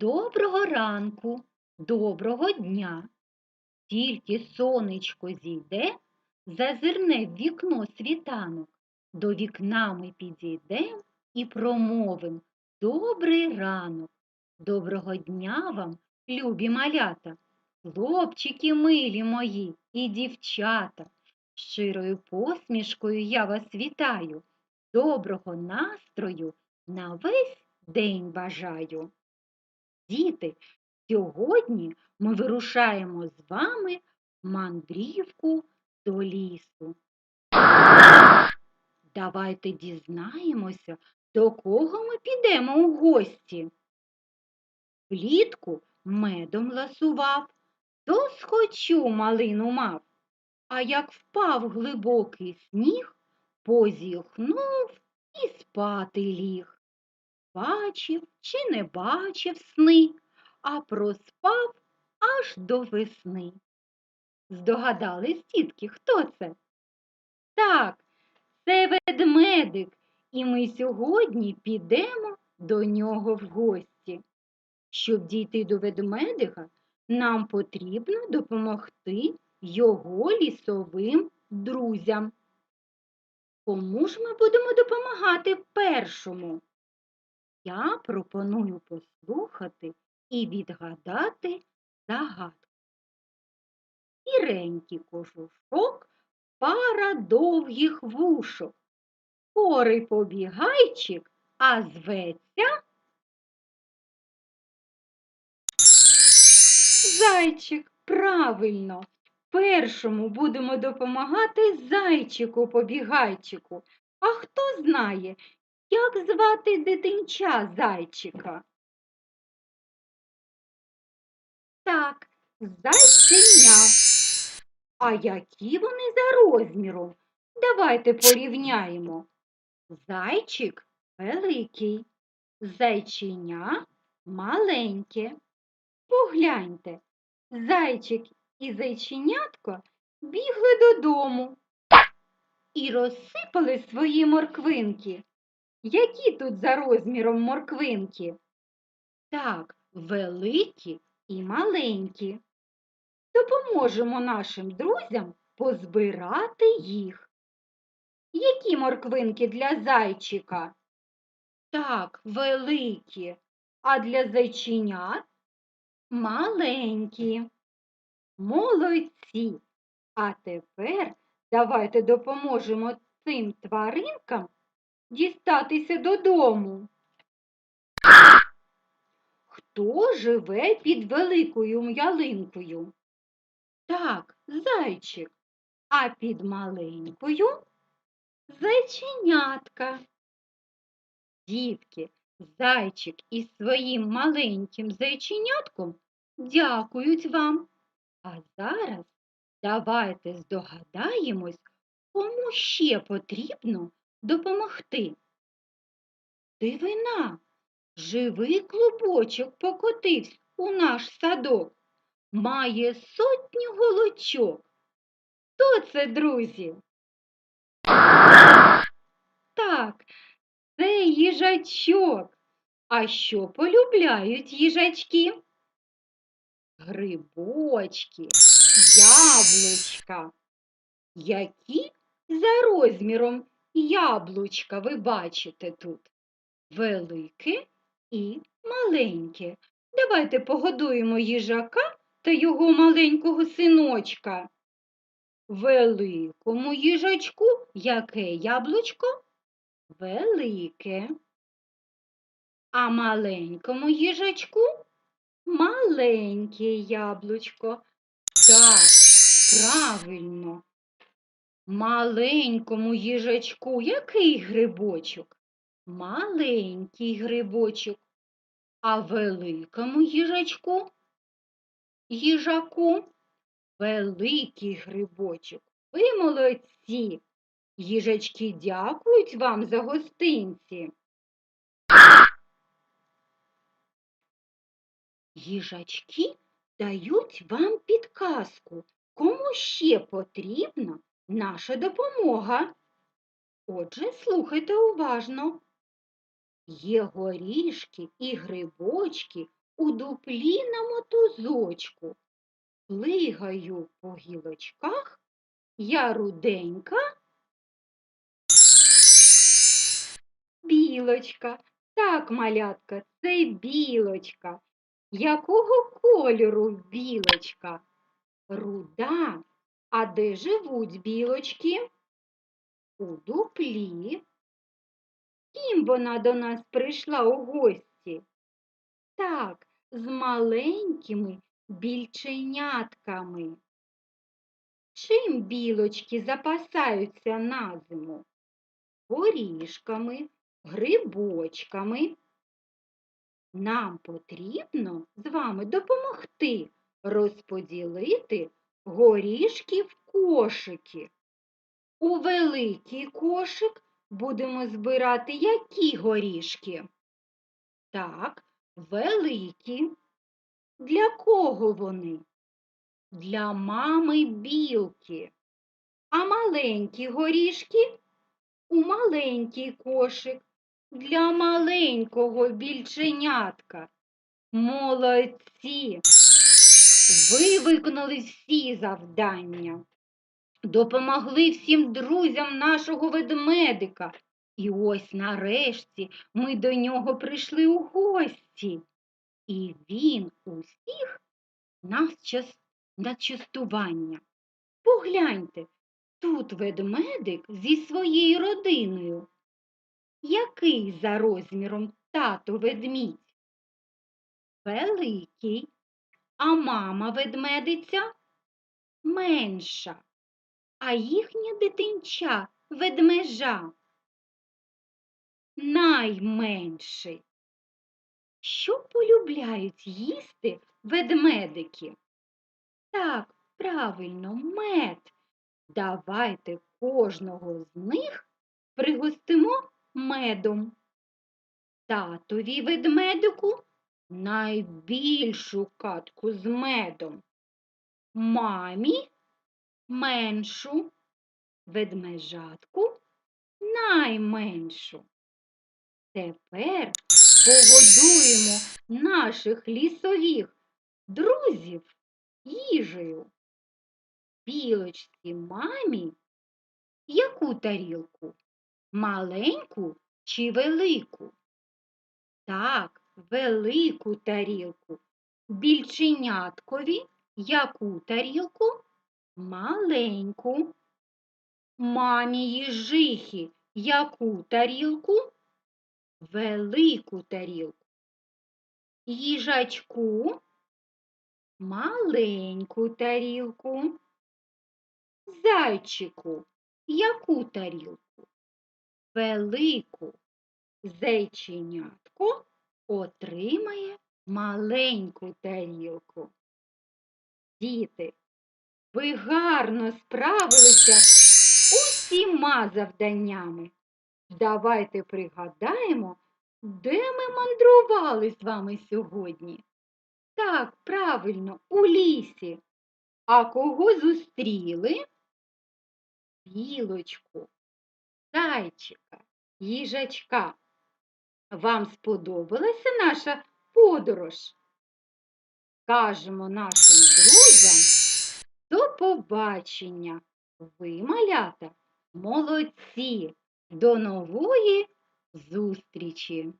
Доброго ранку, доброго дня. Тільки сонечко зійде, зазирне в вікно світанок. До вікна ми підійдем і промовим Добрий ранок. Доброго дня вам, любі малята, хлопчики милі мої і дівчата. Щирою посмішкою я вас вітаю. Доброго настрою на весь день бажаю. Діти, сьогодні ми вирушаємо з вами мандрівку до лісу. Давайте дізнаємося, до кого ми підемо у гості. Влітку медом ласував, то схочу малину мав, а як впав глибокий сніг, позіхнув і спати ліг. Бачив чи не бачив сни, а проспав аж до весни. Здогадались, тітки, хто це? Так, це ведмедик, і ми сьогодні підемо до нього в гості. Щоб дійти до ведмедика, нам потрібно допомогти його лісовим друзям. Кому ж ми будемо допомагати першому? Я пропоную послухати і відгадати загадку. Сіренький кожушок, пара довгих вушок. Порий побігайчик, а зветься Зайчик, правильно. Першому будемо допомагати зайчику побігайчику. А хто знає, як звати дитинча зайчика? Так, зайченя. А які вони за розміром? Давайте порівняємо. Зайчик великий, зайченя маленьке. Погляньте, зайчик і зайченятко бігли додому і розсипали свої морквинки. Які тут за розміром морквинки? Так, великі і маленькі. Допоможемо нашим друзям позбирати їх. Які морквинки для зайчика? Так, великі, а для зайченят маленькі. Молодці. А тепер давайте допоможемо цим тваринкам дістатися додому. Хто живе під великою ялинкою? Так, зайчик, а під маленькою зайченятка. Дітки, зайчик із своїм маленьким зайченятком дякують вам. А зараз давайте здогадаємось, кому ще потрібно допомогти. Дивина, живий клубочок покотився у наш садок, має сотню голочок. Хто це, друзі? Так, це їжачок. А що полюбляють їжачки? Грибочки, яблучка. Які за розміром яблучка ви бачите тут? Велике і маленьке. Давайте погодуємо їжака та його маленького синочка. Великому їжачку яке яблучко? Велике. А маленькому їжачку маленьке яблучко. Так, правильно. Маленькому їжачку який грибочок? Маленький грибочок. А великому їжачку? Їжаку великий грибочок. Ви молодці. Їжачки дякують вам за гостинці. Їжачки дають вам підказку, кому ще потрібна наша допомога. Отже, слухайте уважно. Є горішки і грибочки у дуплі на мотузочку. Плигаю по гілочках, я руденька. Білочка. Так, малятка, це білочка. Якого кольору білочка? Руда. А де живуть білочки? У дуплі. Ким вона до нас прийшла у гості? Так, з маленькими більченятками. Чим білочки запасаються на зиму? Горішками, грибочками. Нам потрібно з вами допомогти розподілити горішки в кошики. У великий кошик будемо збирати які горішки? Так, великі. Для кого вони? Для мами білки. А маленькі горішки у маленький кошик для маленького більченятка. Молодці! Ви виконали всі завдання, допомогли всім друзям нашого ведмедика. І ось нарешті ми до нього прийшли у гості. І він усіх нас на частування. Погляньте, тут ведмедик зі своєю родиною. Який за розміром тато ведмідь? Великий. А мама ведмедиця менша. А їхнє дитинча ведмежа найменший. Що полюбляють їсти ведмедики? Так, правильно, мед. Давайте кожного з них пригостимо медом. Татові ведмедику найбільшу катку з медом. Мамі меншу, ведмежатку найменшу. Тепер погодуємо наших лісових друзів їжею. Білочці мамі яку тарілку? Маленьку чи велику? Так, велику тарілку. Більченяткові яку тарілку? Маленьку. Мамі їжихи яку тарілку? Велику тарілку. Їжачку маленьку тарілку. Зайчику яку тарілку? Велику. Зайченятко отримає маленьку тарілку. Діти, ви гарно справилися усіма завданнями. Давайте пригадаємо, де ми мандрували з вами сьогодні. Так, правильно, у лісі. А кого зустріли? Білочку, зайчика, їжачка. Вам сподобалася наша подорож? Кажемо нашим друзям до побачення. Ви, малята, молодці! До нової зустрічі!